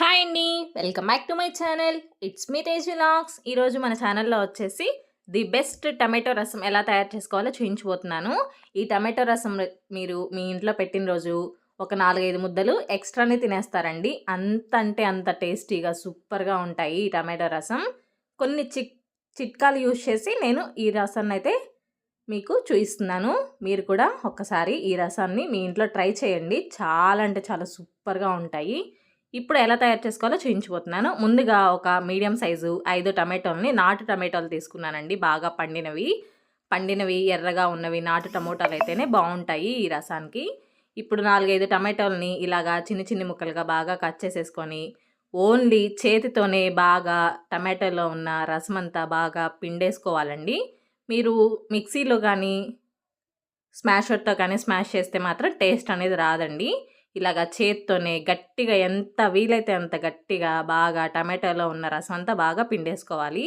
Hi అండి. Welcome back to my channel. It's me Tej vlogs. ఈరోజు మన ఛానల్లో వచ్చేసి ది బెస్ట్ టమాటో రసం ఎలా తయారు చేసుకోవాలో చూపించబోతున్నాను ఈ టమాటో రసం మీరు మీ ఇంట్లో పెట్టిన రోజు ఒక నాలుగైదు ముద్దలు ఎక్స్ట్రానే తినేస్తారండి. అంత అంటే అంత టేస్టీగా సూపర్గా ఉంటాయి ఈ టమాటో రసం. కొన్ని చిక్ చిట్కాలు యూజ్ చేసి నేను ఈ రసాన్ని అయితే మీకు చూపిస్తున్నాను మీరు కూడా ఒక్కసారి ఈ రసాన్ని మీ ఇంట్లో ట్రై చేయండి. చాలా అంటే చాలా సూపర్గా ఉంటాయి. ఇప్పుడు ఎలా తయారు చేసుకోవాలో చూపించిపోతున్నాను ముందుగా ఒక మీడియం సైజు ఐదు టమాటోల్ని నాటు టమాటోలు తీసుకున్నానండి. బాగా పండినవి. పండినవి ఎర్రగా ఉన్నవి నాటు టమోటాలు అయితేనే బాగుంటాయి ఈ రసానికి. ఇప్పుడు నాలుగైదు టమాటోల్ని ఇలాగా చిన్న చిన్న ముక్కలుగా బాగా కట్ చేసేసుకొని ఓన్లీ చేతితోనే బాగా టమాటోలో ఉన్న రసం అంతా బాగా పిండేసుకోవాలండి. మీరు మిక్సీలో కానీ స్మాషర్తో కానీ స్మాష్ చేస్తే మాత్రం టేస్ట్ అనేది రాదండి. ఇలాగా చేత్తోనే గట్టిగా ఎంత వీలైతే అంత గట్టిగా బాగా టమాటోలో ఉన్న రసం అంతా బాగా పిండేసుకోవాలి.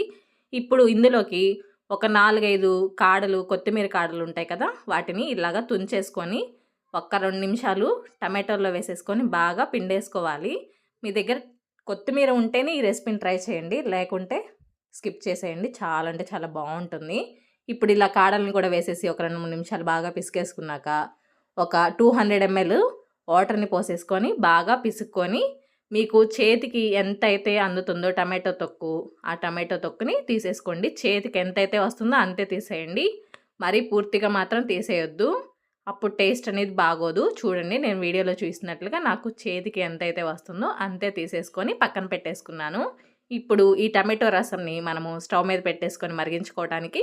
ఇప్పుడు ఇందులోకి ఒక నాలుగైదు కాడలు కొత్తిమీర కాడలు ఉంటాయి కదా వాటిని ఇలాగా తుంచేసుకొని ఒక్క రెండు నిమిషాలు టమాటోలో వేసేసుకొని బాగా పిండేసుకోవాలి. మీ దగ్గర కొత్తిమీర ఉంటేనే ఈ రెసిపీని ట్రై చేయండి లేకుంటే స్కిప్ చేసేయండి. చాలా అంటే చాలా బాగుంటుంది. ఇప్పుడు ఇలా కాడల్ని కూడా వేసేసి ఒక రెండు మూడు నిమిషాలు బాగా పిసికేసుకున్నాక ఒక టూ హండ్రెడ్ ఎంఎల్ వాటర్ని పోసేసుకొని బాగా పిసుక్కొని మీకు చేతికి ఎంతైతే అందుతుందో టమాటో తొక్కు ఆ టమాటో తొక్కుని తీసేసుకోండి. చేతికి ఎంతైతే వస్తుందో అంతే తీసేయండి. మరీ పూర్తిగా మాత్రం తీసేయొద్దు. అప్పుడు టేస్ట్ అనేది బాగోదు. చూడండి నేను వీడియోలో చూసినట్లుగా నాకు చేతికి ఎంతైతే వస్తుందో అంతే తీసేసుకొని పక్కన పెట్టేసుకున్నాను. ఇప్పుడు ఈ టమాటో రసంని మనము స్టవ్ మీద పెట్టేసుకొని మరిగించుకోవడానికి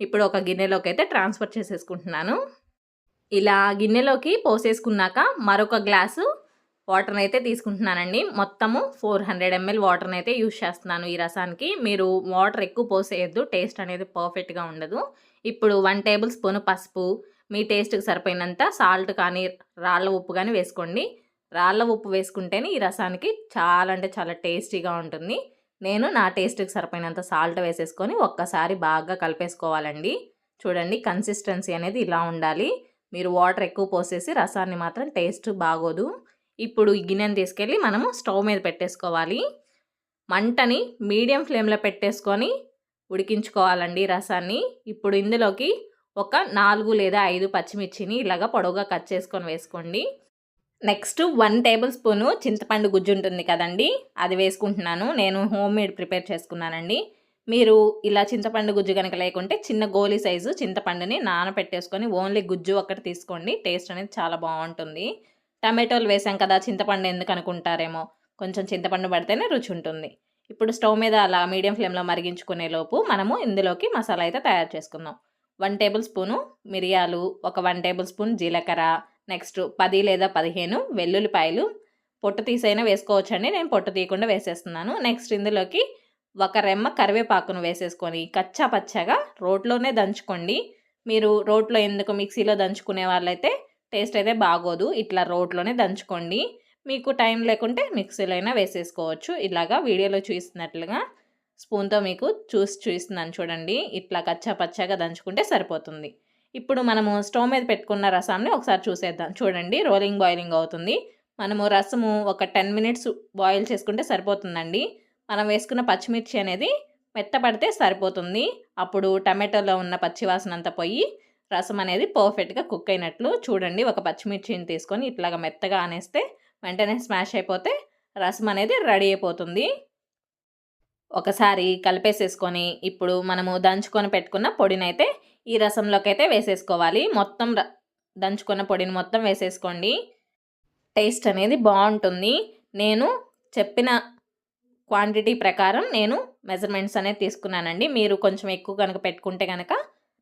ఇప్పుడు ఒక గిన్నెలోకి అయితే ట్రాన్స్ఫర్ చేసేసుకుంటున్నాను. ఇలా గిన్నెలోకి పోసేసుకున్నాక మరొక గ్లాసు వాటర్ని అయితే తీసుకుంటున్నానండి. మొత్తము ఫోర్ హండ్రెడ్ ఎంఎల్ వాటర్ని అయితే యూజ్ చేస్తున్నాను ఈ రసానికి. మీరు వాటర్ ఎక్కువ పోసేయద్దు టేస్ట్ అనేది పర్ఫెక్ట్గా ఉండదు. ఇప్పుడు వన్ టేబుల్ స్పూన్ పసుపు మీ టేస్ట్కి సరిపోయినంత సాల్ట్ కానీ రాళ్ళ ఉప్పు కానీ వేసుకోండి. రాళ్ళ ఉప్పు వేసుకుంటేనే ఈ రసానికి చాలా అంటే చాలా టేస్టీగా ఉంటుంది. నేను నా టేస్ట్కి సరిపోయినంత సాల్ట్ వేసేసుకొని ఒక్కసారి బాగా కలిపేసుకోవాలండి. చూడండి కన్సిస్టెన్సీ అనేది ఇలా ఉండాలి. మీరు వాటర్ ఎక్కువ పోసేసి రసాన్ని మాత్రం టేస్ట్ బాగోదు. ఇప్పుడు ఈ గిన్నెను తీసుకెళ్ళి మనము స్టవ్ మీద పెట్టేసుకోవాలి. మంటని మీడియం ఫ్లేమ్లో పెట్టేసుకొని ఉడికించుకోవాలండి రసాన్ని. ఇప్పుడు ఇందులోకి ఒక నాలుగు లేదా ఐదు పచ్చిమిర్చిని ఇలాగ పొడవుగా కట్ చేసుకొని వేసుకోండి. నెక్స్ట్ వన్ టేబుల్ స్పూను చింతపండు గుజ్జు ఉంటుంది కదండి అది వేసుకుంటున్నాను. నేను హోమ్ మేడ్ ప్రిపేర్ చేసుకున్నానండి. మీరు ఇలా చింతపండు గుజ్జు కనుక లేకుంటే చిన్న గోలీ సైజు చింతపండుని నానపెట్టేసుకొని ఓన్లీ గుజ్జు ఒక్కటి తీసుకోండి. టేస్ట్ అనేది చాలా బాగుంటుంది. టమాటోలు వేసాం కదా చింతపండు ఎందుకు అనుకుంటారేమో. కొంచెం చింతపండు పడితేనే రుచి ఉంటుంది. ఇప్పుడు స్టవ్ మీద అలా మీడియం ఫ్లేమ్లో మరిగించుకునే లోపు మనము ఇందులోకి మసాలా అయితే తయారు చేసుకుందాం. వన్ టేబుల్ స్పూను మిరియాలు ఒక వన్ టేబుల్ స్పూన్ జీలకర్ర నెక్స్ట్ పది లేదా పదిహేను వెల్లుల్లిపాయలు. పొట్టు తీసైనా వేసుకోవచ్చండి. నేను పొట్టు తీయకుండా వేసేస్తున్నాను. నెక్స్ట్ ఇందులోకి ఒక రెమ్మ కరివేపాకును వేసేసుకొని కచ్చా పచ్చగా రోట్లోనే దంచుకోండి. మీరు రోట్లో ఎందుకు మిక్సీలో దంచుకునే వాళ్ళైతే టేస్ట్ అయితే బాగోదు. ఇట్లా రోట్లోనే దంచుకోండి. మీకు టైం లేకుంటే మిక్సీలో అయినా వేసేసుకోవచ్చు. ఇలాగా వీడియోలో చూసినట్లుగా స్పూన్తో మీకు చూసి చూస్తున్నాను చూడండి. ఇట్లా కచ్చా పచ్చగా దంచుకుంటే సరిపోతుంది. ఇప్పుడు మనము స్టవ్ మీద పెట్టుకున్న రసాన్ని ఒకసారి చూసేద్దాం. చూడండి రోలింగ్ బాయిలింగ్ అవుతుంది. మనము రసము ఒక టెన్ మినిట్స్ బాయిల్ చేసుకుంటే సరిపోతుందండి. మనం వేసుకున్న పచ్చిమిర్చి అనేది మెత్తపడితే సరిపోతుంది. అప్పుడు టమాటోలో ఉన్న పచ్చివాసన అంతా పోయి రసం అనేది పర్ఫెక్ట్గా కుక్ అయినట్లు చూడండి. ఒక పచ్చిమిర్చిని తీసుకొని ఇట్లాగా మెత్తగా అనేస్తే వెంటనే స్మాష్ అయిపోతే రసం అనేది రెడీ అయిపోతుంది. ఒకసారి కలిపేసేసుకొని ఇప్పుడు మనము దంచుకొని పెట్టుకున్న పొడినైతే ఈ రసంలోకి అయితే వేసేసుకోవాలి. మొత్తం ర- దంచుకున్న పొడిని మొత్తం వేసేసుకోండి. టేస్ట్ అనేది బాగుంటుంది. నేను చెప్పిన క్వాంటిటీ ప్రకారం నేను మెజర్మెంట్స్ అనేది తీసుకున్నానండి. మీరు కొంచెం ఎక్కువ కనుక పెట్టుకుంటే కనుక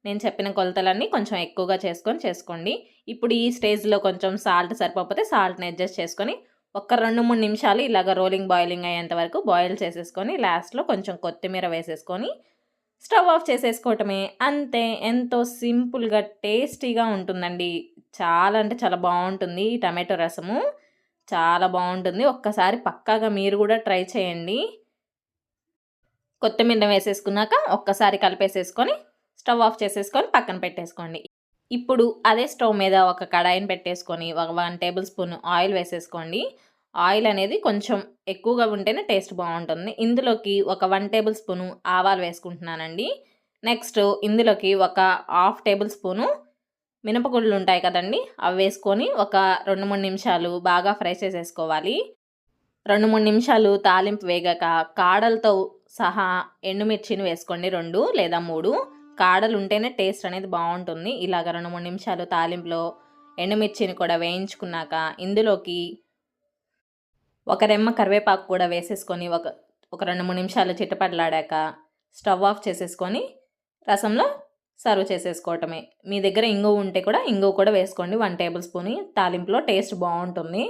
నేను చెప్పిన కొలతలన్నీ కొంచెం ఎక్కువగా చేసుకొని చేసుకోండి. ఇప్పుడు ఈ స్టేజ్లో కొంచెం సాల్ట్ సరిపోతే సాల్ట్ని అడ్జస్ట్ చేసుకొని ఒక రెండు మూడు నిమిషాలు ఇలాగ రోలింగ్ బాయిలింగ్ అయ్యేంత వరకు బాయిల్ చేసేసుకొని లాస్ట్లో కొంచెం కొత్తిమీర వేసేసుకొని స్టవ్ ఆఫ్ చేసేసుకోవటమే. అంతే. ఎంతో సింపుల్గా టేస్టీగా ఉంటుందండి. చాలా అంటే చాలా బాగుంటుంది ఈ టమాటో రసము. చాలా బాగుంటుంది. ఒక్కసారి పక్కాగా మీరు కూడా ట్రై చేయండి. కొత్తిమీర వేసేసుకున్నాక ఒక్కసారి కలిపేసేసుకొని స్టవ్ ఆఫ్ చేసేసుకొని పక్కన పెట్టేసుకోండి. ఇప్పుడు అదే స్టవ్ మీద ఒక కడాయిని పెట్టేసుకొని ఒక వన్ టేబుల్ స్పూన్ ఆయిల్ వేసేసుకోండి. ఆయిల్ అనేది కొంచెం ఎక్కువగా ఉంటేనే టేస్ట్ బాగుంటుంది. ఇందులోకి ఒక వన్ టేబుల్ స్పూను ఆవాలు వేసుకుంటున్నానండి. నెక్స్ట్ ఇందులోకి ఒక హాఫ్ టేబుల్ స్పూను మినపగుళ్ళు ఉంటాయి కదండి అవి వేసుకొని ఒక రెండు మూడు నిమిషాలు బాగా ఫ్రై చేసేసుకోవాలి. రెండు మూడు నిమిషాలు తాలింపు వేగాక కాడలతో సహా ఎండుమిర్చిని వేసుకోండి రెండు లేదా మూడు. కాడలు ఉంటేనే టేస్ట్ అనేది బాగుంటుంది. ఇలాగ రెండు మూడు నిమిషాలు తాలింపులో ఎండుమిర్చిని కూడా వేయించుకున్నాక ఇందులోకి ఒక రెమ్మ కరివేపాకు కూడా వేసేసుకొని ఒక ఒక రెండు మూడు నిమిషాలు చిట్టపట్లాడాక స్టవ్ ఆఫ్ చేసేసుకొని రసంలో సర్వ్ చేసేసుకోవటమే. మీ దగ్గర ఇంగువ ఉంటే కూడా ఇంగువ కూడా వేసుకోండి. వన్ టేబుల్ స్పూన్ తాలింపులో టేస్ట్ బాగుంటుంది.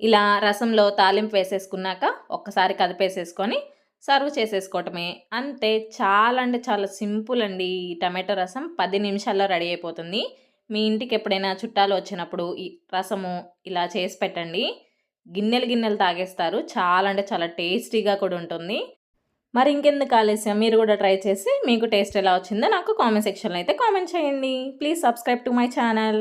ఇలా రసంలో తాలింపు వేసేసుకున్నాక ఒక్కసారి కదిపేసేసుకొని సర్వ్ చేసేసుకోవటమే. అంతే చాలా అంటే చాలా సింపుల్ అండి ఈ టమాటో రసం. పది నిమిషాల్లో రెడీ అయిపోతుంది. మీ ఇంటికి ఎప్పుడైనా చుట్టాలు వచ్చినప్పుడు ఈ రసము ఇలా చేసి పెట్టండి. గిన్నెలు గిన్నెలు తాగేస్తారు. చాలా అంటే చాలా టేస్టీగా కూడా ఉంటుంది. మరి ఇంకెందుకు ఆలస్యం? మీరు కూడా ట్రై చేసి మీకు టేస్ట్ ఎలా వచ్చిందో నాకు కామెంట్ సెక్షన్లో అయితే కామెంట్ చేయండి. Please subscribe to my channel